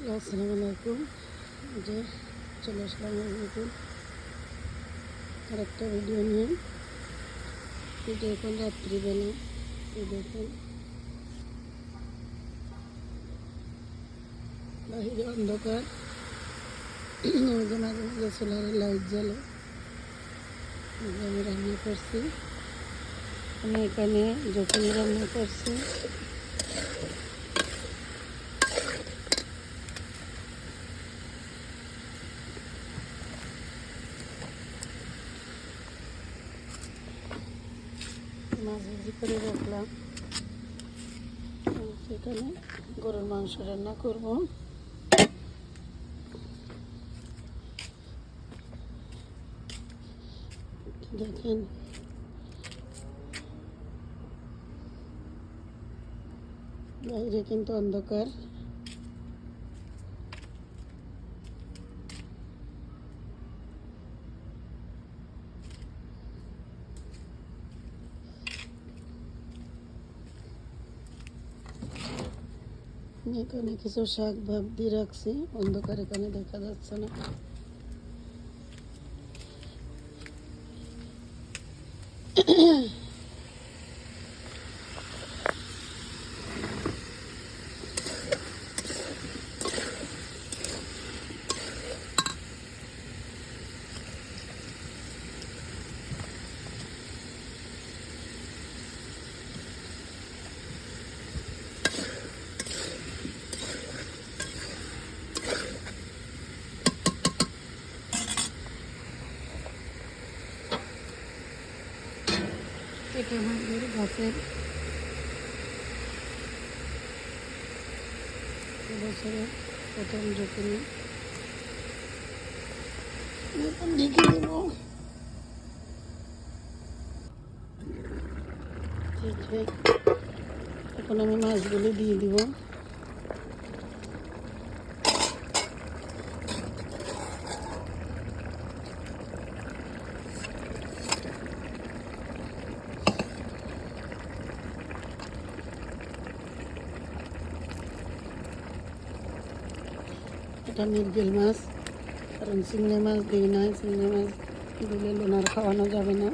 Hello, আসসালামু আলাইকুম। যে চলে আসলাম নতুন আরেকটা ভিডিও নিয়ে। যে এখন রাত্রিবেলা দেখুন। বাহিরে অন্ধকার। মাঝে মাঝে সোলারের লাইট জ্বলে। আমি রান্না করছি। আমি এখানে যখন রান্না করছি। ভাজি করে রাখলাম। সেখানে গরুর মাংস রান্না করব। দেখেন। বাইরে কিন্তু অন্ধকার। এখানে কিছু শাক ভাব রাখছি। অন্ধকার এখানে দেখা যাচ্ছে না? এটা আমাদের গাছের বছরের প্রথম ঝুঁকি এখন ঢেকে দেব। এখন আমি মাছগুলো দিয়ে দিব। এটা মিরগেল মাছ কারণ চিংড়ি মাছ দিই না চিংড়ি মাছ দিলে লোনার খাওয়ানো যাবে না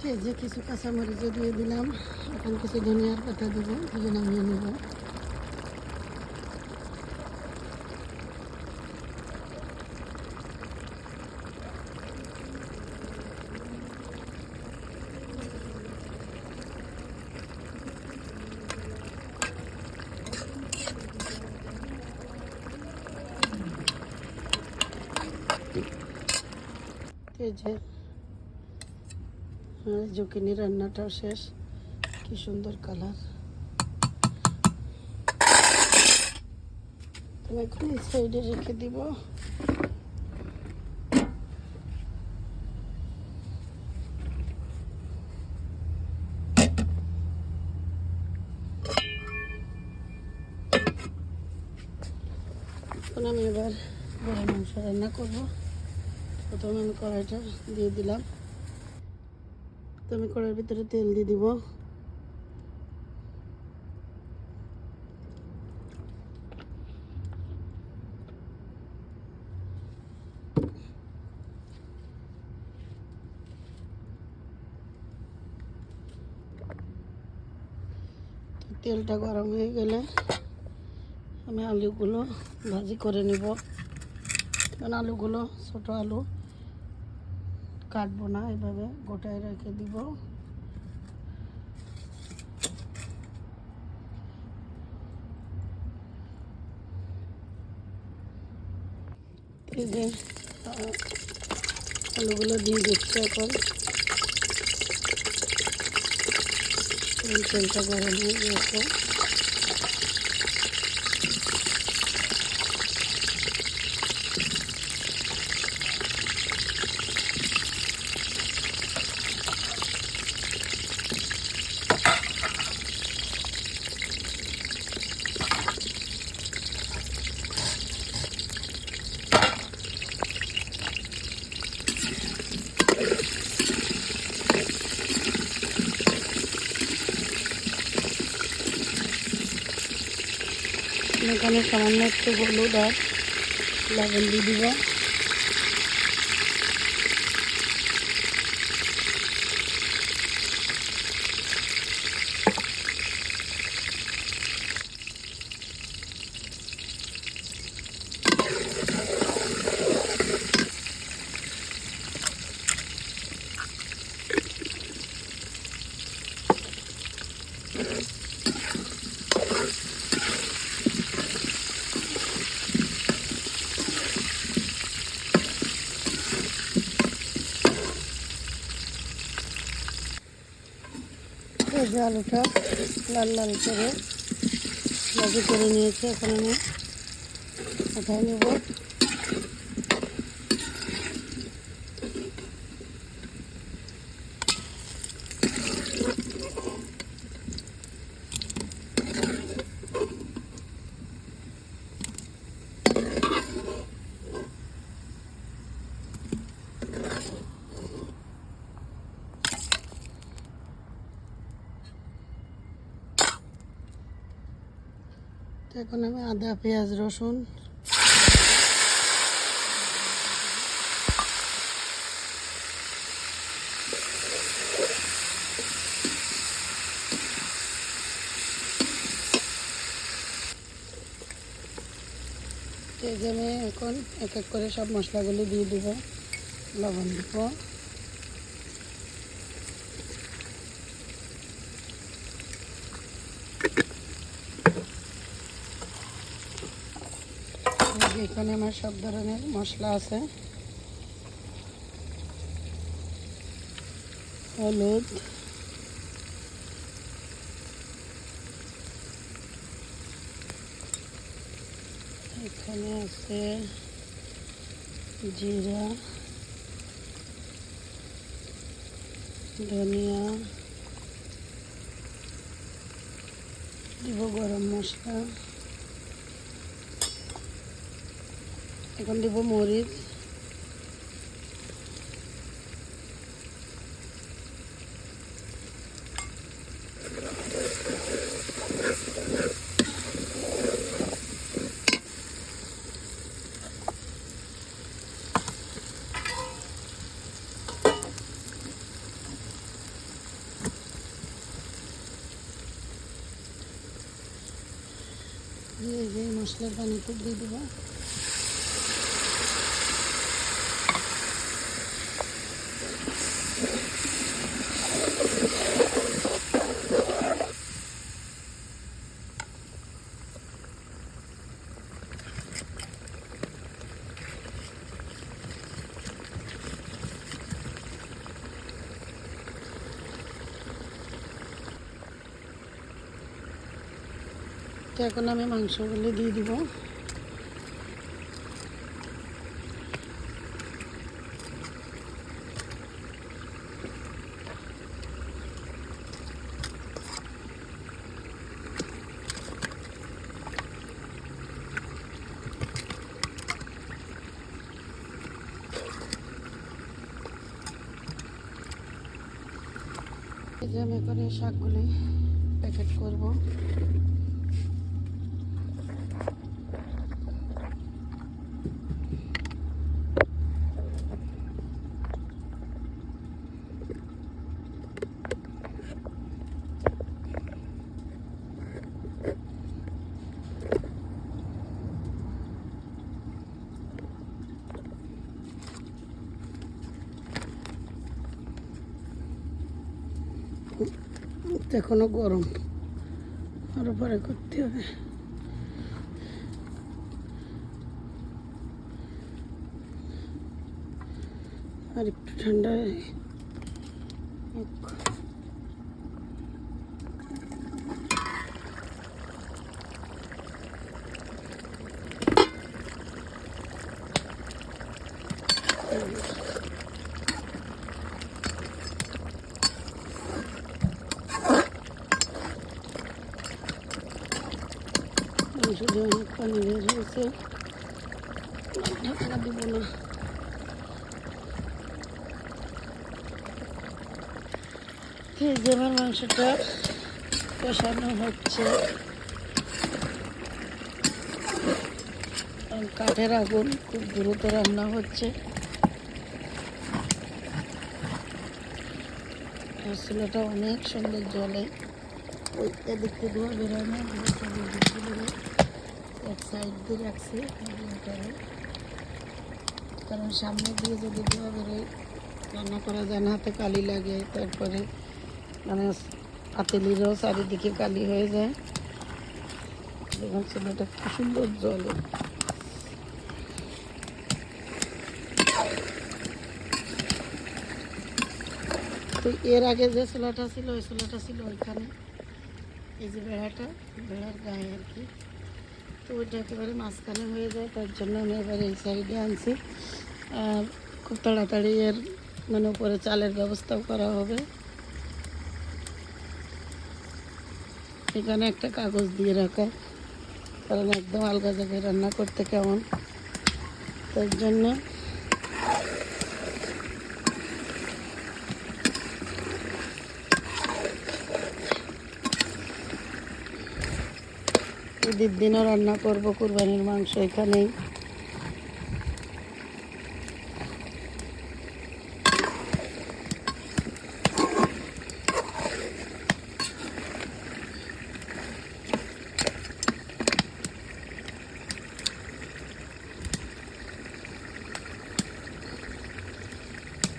যে কিছু কাঁচামরিচও দিয়ে দিলাম এখন কিছু ধনিয়ার পাতা দেবো দিয়ে নামিয়ে নেব এই যে আর জুকিনি রান্নাটাও শেষ। কি সুন্দর কালার। তো এখন সাইডে রেখে দিব। আমি এবার গরম মাংস রান্না করব। প্রথমে আমি কড়াইটা দিয়ে দিলাম। তো আমি কড়াইয়ের ভিতরে তেল দিয়ে দিব। তেলটা গরম হয়ে গেলে আমি আলুগুলো ভাজি করে নিব। কারণ আলুগুলো ছোটো আলু। কাটবো না এভাবে গোটায় রেখে দিব। আলুগুলো দিয়ে দিচ্ছে এখন। তেলটা গরম হয়ে গেছে। এখানে সামান্য একটু হলুদ আর লবণ দিয়ে দিব। আলুটা লাল লাল করে ভাজি করে নিয়েছি। এখন আমি উঠাই নেব। এখন আমি আদা, পেঁয়াজ, রসুন। আমি এখন এক এক করে সব মশলাগুলি দিয়ে দিব। লবণ দিব এই যে এখানে আমার সব ধরনের মশলা আছে। হলুদ। এখানে আছে জিরা ধনিয়া দিব গরম মশলা। এখন দিব মরিচ। দিয়ে যে মশলার পানি খুব দিয়ে দেবো। এখন আমি মাংসগুলো দিয়ে দিব। আমি এখন এই শাকগুলি প্যাকেট করব। এখনও গরম। আরও পরে করতে হবে। আর একটু ঠান্ডা বের হয়েছে ঢাকা দিব না এই যে আমার মাংসটা কষানো হচ্ছে। কাঠের আগুন খুব দ্রুত রান্না হচ্ছে। চুলাটা অনেক সুন্দর জলে ওই এদিক থেকে ধোয়া এক সাইড দিয়ে রাখছি কারণ সামনে দিয়ে যদি ধোয়া রান্না করা যায়, না হাতে কালি লাগে, তারপরে মানে পাতিলিরও চারিদিকে কালি হয়ে যায়। দেখুন ছেলেটা খুব সুন্দর জলে। তো এর আগে যে চুলাটা ছিল, ওই চুলাটা ছিল ওইখানে। এই যে বেড়াটা, বেড়ার গায়ে আর কি। ওইটা একেবারে মাঝখানে হয়ে যায়, তার জন্য আমি এবার এই সাইডে আনছি। আর খুব তাড়াতাড়ি এর মানে উপরে চালের ব্যবস্থাও করা হবে। এখানে একটা কাগজ দিয়ে রাখা, কারণ একদম আলগা জায়গায় রান্না করতে কেমন। তার জন্য ঈদের দিনও রান্না করব, কুরবানির মাংস এখানেই।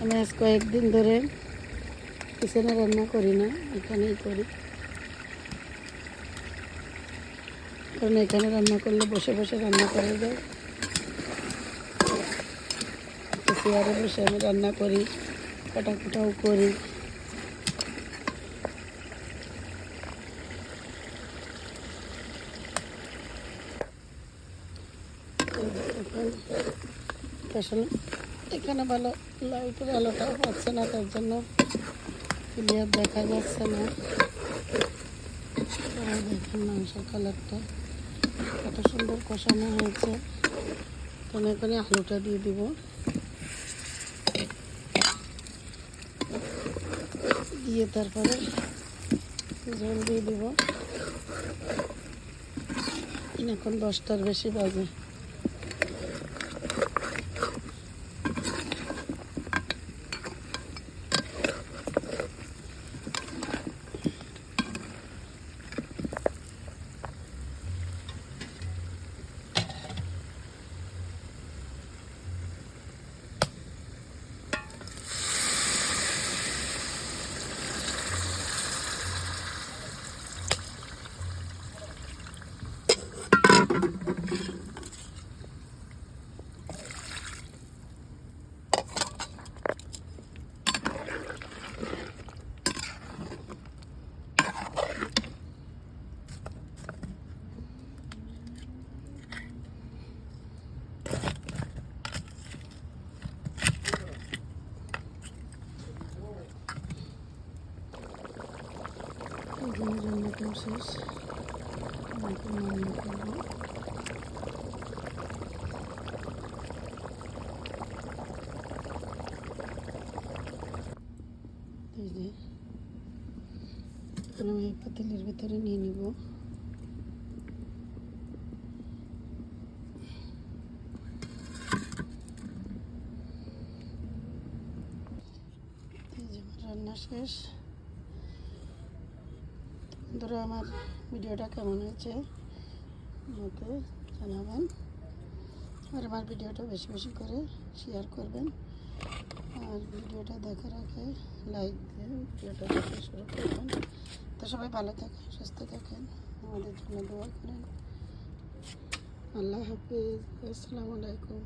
আমি আজ কয়েকদিন ধরে কিচেনে রান্না করি না, এখানেই করি। কারণ এখানে রান্না করলে বসে বসে রান্না করা যায়। চেয়ারে বসে আমি রান্না করি, কাটাকুটাও করি। এখন ভালো লাইটের আলোটাও পাচ্ছে না, তার জন্য ক্লিয়ার দেখা যাচ্ছে না। দেখেন মাংসের কালারটা কত সুন্দর কষানো হয়েছে। কোনে কোনে আলুটা দিয়ে দিব। দিয়ে তারপরে জল দিয়ে দিব। এখন দশটার বেশি বাজে। রান্নাটাও শেষ এখন রান্না করব এই যে এখন আমি পাতিলের ভিতরে নিয়ে নিব রান্না শেষ বন্ধুরা আমার ভিডিওটা কেমন হয়েছে? আমাকে জানাবেন। আর আমার ভিডিওটা বেশি বেশি করে শেয়ার করবেন। আর ভিডিওটা দেখার আগে লাইক দিয়ে ভিডিওটা দেখা শুরু করবেন। তো সবাই ভালো থাকেন, সুস্থ থাকেন। আমাদের জন্য দোয়া করেন। আল্লাহ হাফিজ। আসসালামু আলাইকুম।